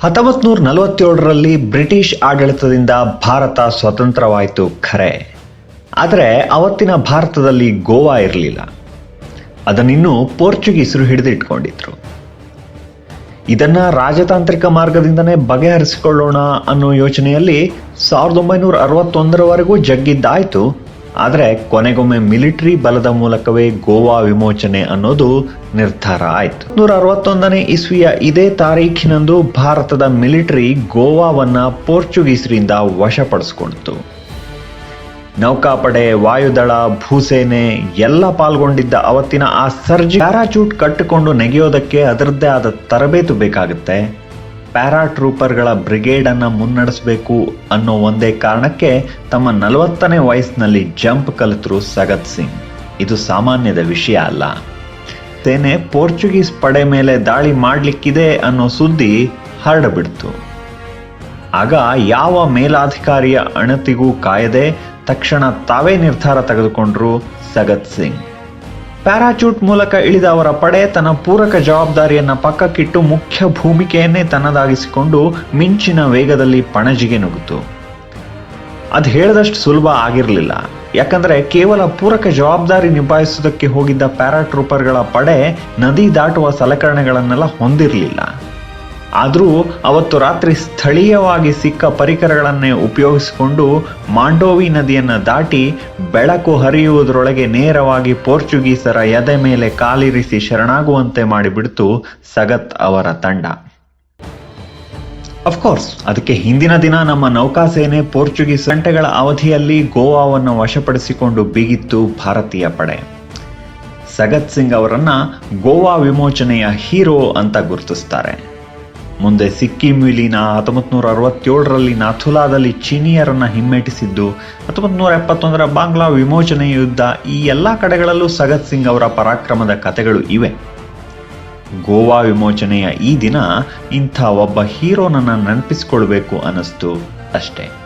ಹತ್ತೊಂಬತ್ ನೂರ ನಲವತ್ತೇಳರಲ್ಲಿ ಬ್ರಿಟಿಷ್ ಆಡಳಿತದಿಂದ ಭಾರತ ಸ್ವತಂತ್ರವಾಯಿತು ಖರೆ. ಆದರೆ ಅವತ್ತಿನ ಭಾರತದಲ್ಲಿ ಗೋವಾ ಇರಲಿಲ್ಲ. ಅದನ್ನಿನ್ನೂ ಪೋರ್ಚುಗೀಸರು ಹಿಡಿದಿಟ್ಕೊಂಡಿದ್ರು. ಇದನ್ನು ರಾಜತಾಂತ್ರಿಕ ಮಾರ್ಗದಿಂದನೇ ಬಗೆಹರಿಸಿಕೊಳ್ಳೋಣ ಅನ್ನೋ ಯೋಚನೆಯಲ್ಲಿ ಸಾವಿರದ ಒಂಬೈನೂರ ಅರವತ್ತೊಂದರವರೆಗೂ ಜಗ್ಗಿದ್ದಾಯ್ತು ಆದರೆ ಕೊನೆಗೊಮ್ಮೆ ಮಿಲಿಟರಿ ಬಲದ ಮೂಲಕವೇ ಗೋವಾ ವಿಮೋಚನೆ ಅನ್ನೋದು ನಿರ್ಧಾರ ಆಯಿತು. ನೂರ ಅರವತ್ತೊಂದನೇ ಇಸ್ವಿಯ ಇದೇ ತಾರೀಖಿನಂದು ಭಾರತದ ಮಿಲಿಟರಿ ಗೋವಾವನ್ನ ಪೋರ್ಚುಗೀಸರಿಂದ ವಶಪಡಿಸಿಕೊಂಡಿತು. ನೌಕಾಪಡೆ, ವಾಯುದಳ, ಭೂಸೇನೆ ಎಲ್ಲ ಪಾಲ್ಗೊಂಡಿದ್ದ ಅವತ್ತಿನ ಆ ಸರ್ಜಿ ಪ್ಯಾರಾಚೂಟ್ ಕಟ್ಟಿಕೊಂಡು ನೆಗೆಯೋದಕ್ಕೆ ಅದರದ್ದೇ ಆದ ತರಬೇತು ಬೇಕಾಗುತ್ತೆ. ಪ್ಯಾರಾಟ್ರೂಪರ್ಗಳ ಬ್ರಿಗೇಡ್ ಅನ್ನ ಮುನ್ನಡೆಸಬೇಕು ಅನ್ನೋ ಒಂದೇ ಕಾರಣಕ್ಕೆ ತಮ್ಮ ನಲವತ್ತನೇ ವಯಸ್ಸಿನಲ್ಲಿ ಜಂಪ್ ಕಲಿತರು ಸಗತ್ ಸಿಂಗ್. ಇದು ಸಾಮಾನ್ಯದ ವಿಷಯ ಅಲ್ಲ. ಸೇನೆ ಪೋರ್ಚುಗೀಸ್ ಪಡೆ ಮೇಲೆ ದಾಳಿ ಮಾಡಲಿಕ್ಕಿದೆ ಅನ್ನೋ ಸುದ್ದಿ ಹರಡಬಿಡ್ತು. ಆಗ ಯಾವ ಮೇಲಾಧಿಕಾರಿಯ ಅಣತಿಗೂ ಕಾಯದೆ ತಕ್ಷಣ ತಾವೇ ನಿರ್ಧಾರ ತೆಗೆದುಕೊಂಡ್ರು ಸಗತ್ ಸಿಂಗ್. ಪ್ಯಾರಾಚೂಟ್ ಮೂಲಕ ಇಳಿದ ಅವರ ಪಡೆ ತನ್ನ ಪೂರಕ ಜವಾಬ್ದಾರಿಯನ್ನ ಪಕ್ಕಕ್ಕಿಟ್ಟು ಮುಖ್ಯ ಭೂಮಿಕೆಯನ್ನೇ ತನ್ನದಾಗಿಸಿಕೊಂಡು ಮಿಂಚಿನ ವೇಗದಲ್ಲಿ ಪಣಜಿಗೆ ನುಗ್ಗಿತು. ಅದು ಹೇಳಿದಷ್ಟು ಸುಲಭ ಆಗಿರಲಿಲ್ಲ. ಯಾಕಂದ್ರೆ ಕೇವಲ ಪೂರಕ ಜವಾಬ್ದಾರಿ ನಿಭಾಯಿಸುವುದಕ್ಕೆ ಹೋಗಿದ್ದ ಪ್ಯಾರಾಟ್ರೂಪರ್ಗಳ ಪಡೆ ನದಿ ದಾಟುವ ಸಲಕರಣೆಗಳನ್ನೆಲ್ಲ ಹೊಂದಿರಲಿಲ್ಲ. ಆದರೂ ಅವತ್ತು ರಾತ್ರಿ ಸ್ಥಳೀಯವಾಗಿ ಸಿಕ್ಕ ಪರಿಕರಗಳನ್ನೇ ಉಪಯೋಗಿಸಿಕೊಂಡು ಮಾಂಡೋವಿ ನದಿಯನ್ನು ದಾಟಿ ಬೆಳಕು ಹರಿಯುವುದರೊಳಗೆ ನೇರವಾಗಿ ಪೋರ್ಚುಗೀಸರ ಎದೆ ಮೇಲೆ ಕಾಲಿರಿಸಿ ಶರಣಾಗುವಂತೆ ಮಾಡಿಬಿಡ್ತು ಸಗತ್ ಅವರ ತಂಡ. ಅಫ್ಕೋರ್ಸ್ ಅದಕ್ಕೆ ಹಿಂದಿನ ದಿನ ನಮ್ಮ ನೌಕಾಸೇನೆ ಪೋರ್ಚುಗೀಸ್ ಗಂಟೆಗಳ ಅವಧಿಯಲ್ಲಿ ಗೋವಾವನ್ನು ವಶಪಡಿಸಿಕೊಂಡು ಬಿಗಿತ್ತು ಭಾರತೀಯ ಪಡೆ. ಸಗತ್ ಸಿಂಗ್ ಅವರನ್ನ ಗೋವಾ ವಿಮೋಚನೆಯ ಹೀರೋ ಅಂತ ಗುರುತಿಸ್ತಾರೆ. ಮುಂದೆ ಸಿಕ್ಕಿಂ ವಿಲೀನ ಹತ್ತೊಂಬತ್ತು ನೂರ ಅರವತ್ತೇಳರಲ್ಲಿ ನಾಥುಲಾದಲ್ಲಿ ಚೀನಿಯರನ್ನ ಹಿಮ್ಮೆಟ್ಟಿಸಿದ್ದು ಹತ್ತೊಂಬತ್ತು ನೂರ ಎಪ್ಪತ್ತೊಂದರ ಬಾಂಗ್ಲಾ ವಿಮೋಚನೆ ಯುದ್ಧ ಈ ಎಲ್ಲ ಕಡೆಗಳಲ್ಲೂ ಸಗತ್ ಸಿಂಗ್ ಅವರ ಪರಾಕ್ರಮದ ಕಥೆಗಳು ಇವೆ. ಗೋವಾ ವಿಮೋಚನೆಯ ಈ ದಿನ ಇಂಥ ಒಬ್ಬ ಹೀರೋನನ್ನ ನೆನಪಿಸಿಕೊಳ್ಬೇಕು ಅನ್ನಿಸ್ತು ಅಷ್ಟೇ.